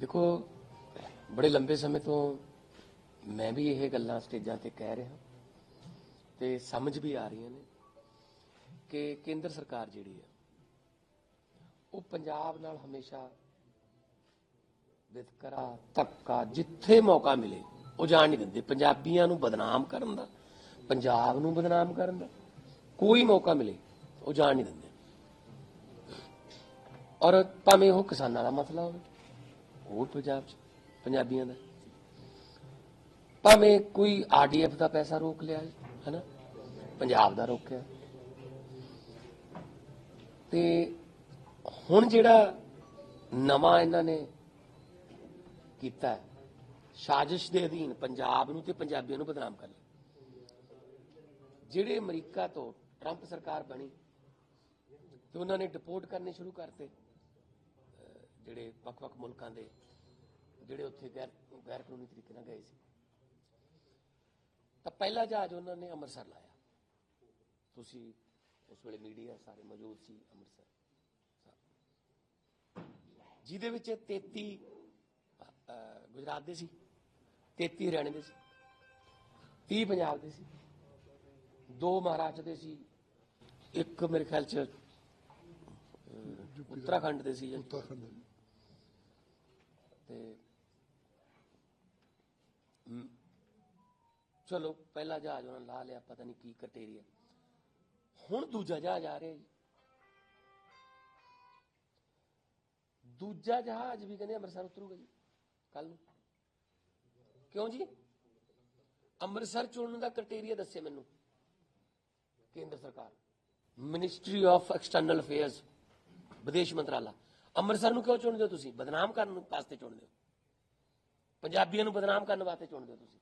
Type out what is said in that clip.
ਦੇਖੋ, ਬੜੇ ਲੰਬੇ ਸਮੇਂ ਤੋਂ ਮੈਂ ਵੀ ਇਹ ਗੱਲਾਂ ਸਟੇਜਾਂ ਤੇ ਕਹਿ ਰਿਹਾ ਤੇ ਸਮਝ ਵੀ ਆ ਰਹੀਆਂ ਨੇ ਕਿ ਕੇਂਦਰ ਸਰਕਾਰ ਜਿਹੜੀ ਹੈ, ਉਹ ਪੰਜਾਬ ਨਾਲ ਹਮੇਸ਼ਾ ਵਿਤਕਰਾ, ਧੱਕਾ ਜਿੱਥੇ ਮੌਕਾ ਮਿਲੇ, ਉਹ ਜਾਣ ਨਹੀਂ ਦਿੰਦੇ। ਪੰਜਾਬੀਆਂ ਨੂੰ ਬਦਨਾਮ ਕਰਨ ਦਾ, ਪੰਜਾਬ ਨੂੰ ਬਦਨਾਮ ਕਰਨ ਦਾ, ਕੋਈ ਮੌਕਾ ਮਿਲੇ, ਉਹ ਜਾਣ ਨਹੀਂ ਦਿੰਦੇ। ਔਰ ਭਾਵੇਂ ਉਹ ਕਿਸਾਨਾਂ ਦਾ ਮਸਲਾ ਹੋਵੇ ਹੋਰ ਪੰਜਾਬ ਚ ਪੰਜਾਬੀਆਂ ਦਾ। ਭਾਵੇਂ ਕੋਈ ਆਰਡੀਐਫ ਦਾ ਪੈਸਾ ਰੋਕ ਲਿਆ ਹੈ ਪੰਜਾਬ ਦਾ ਰੋਕਿਆ। ਤੇ ਹੁਣ ਜਿਹੜਾ ਨਵਾਂ ਇਹਨਾਂ ਨੇ ਕੀਤਾ ਹੈ, ਸਾਜ਼ਿਸ਼ ਦੇ ਅਧੀਨ ਪੰਜਾਬ ਨੂੰ ਤੇ ਪੰਜਾਬੀਆਂ ਨੂੰ ਬਦਨਾਮ ਕਰ ਲਿਆ। ਜਿਹੜੇ ਅਮਰੀਕਾ ਤੋਂ ਟਰੰਪ ਸਰਕਾਰ ਬਣੀ ਤੇ ਉਹਨਾਂ ਨੇ ਡਿਪੋਰਟ ਕਰਨੇ ਸ਼ੁਰੂ ਕਰਤੇ। ਜਿਹੜੇ ਵੱਖ-ਵੱਖ ਮੁਲਕਾਂ ਦੇ ਜਿਹੜੇ ਉੱਥੇ ਗੈਰ ਗੈਰ ਕਾਨੂੰਨੀ ਤਰੀਕੇ ਨਾਲ ਗਏ ਸੀ। ਤਾਂ ਪਹਿਲਾ ਜਹਾਜ਼ ਉਹਨਾਂ ਨੇ ਅੰਮ੍ਰਿਤਸਰ ਲਾਇਆ। ਤੁਸੀਂ ਉਸ ਵੇਲੇ ਮੀਡੀਆ ਸਾਰੇ ਮੌਜੂਦ ਸੀ ਅੰਮ੍ਰਿਤਸਰ। ਜਿਹਦੇ ਵਿੱਚ 33 ਅਹ, ਗੁਜਰਾਤ ਦੇ ਸੀ 33 ਹਰਿਆਣੇ ਦੇ ਸੀ 30 ਪੰਜਾਬ ਦੇ ਸੀ ਦੋ ਮਹਾਰਾਸ਼ਟਰ ਦੇ ਸੀ ਇੱਕ ਮੇਰੇ ਖਿਆਲ ਚ ਉੱਤਰਾਖੰਡ ਦੇ ਸੀ ਉੱਤਰਾਖੰਡ ਦੇ। ਤੇ ਮ, ਚਲੋ, ਪਹਿਲਾ ਜਹਾਜ਼ ਉਹਨਾਂ ਲਾ ਲਿਆ, ਪਤਾ ਨਹੀਂ ਕੀ ਕਟੇਰੀਆ ਹੁਣ ਦੂਜਾ ਜਹਾਜ਼ ਆ ਰਿਹਾ ਜੀ। ਦੂਜਾ ਜਹਾਜ਼ ਵੀ ਕਹਿੰਦੇ ਅੰਮ੍ਰਿਤਸਰ ਉਤਰੂਗਾ ਜੀ ਕੱਲ ਨੂੰ। ਕਿਉਂ ਜੀ? ਅੰਮ੍ਰਿਤਸਰ ਚੁਣਨ ਦਾ ਕ੍ਰਾਈਟੇਰੀਆ ਦੱਸੇ ਮੈਨੂੰ, ਕੇਂਦਰ ਸਰਕਾਰ। ਮਿਨਿਸਟਰੀ ਆਫ ਐਕਸਟਰਨਲ ਅਫੇਅਰਸ ਵਿਦੇਸ਼ ਮੰਤਰਾਲਾ। ਅੰਮ੍ਰਿਤਸਰ ਨੂੰ ਕਿਉਂ ਚੁਣਦੇ ਹੋ ਤੁਸੀਂ? ਬਦਨਾਮ ਕਰਨ ਵਾਸਤੇ ਚੁਣਦੇ ਹੋ। ਪੰਜਾਬੀਆਂ ਨੂੰ ਬਦਨਾਮ ਕਰਨ ਵਾਸਤੇ ਚੁਣਦੇ ਹੋ ਤੁਸੀਂ।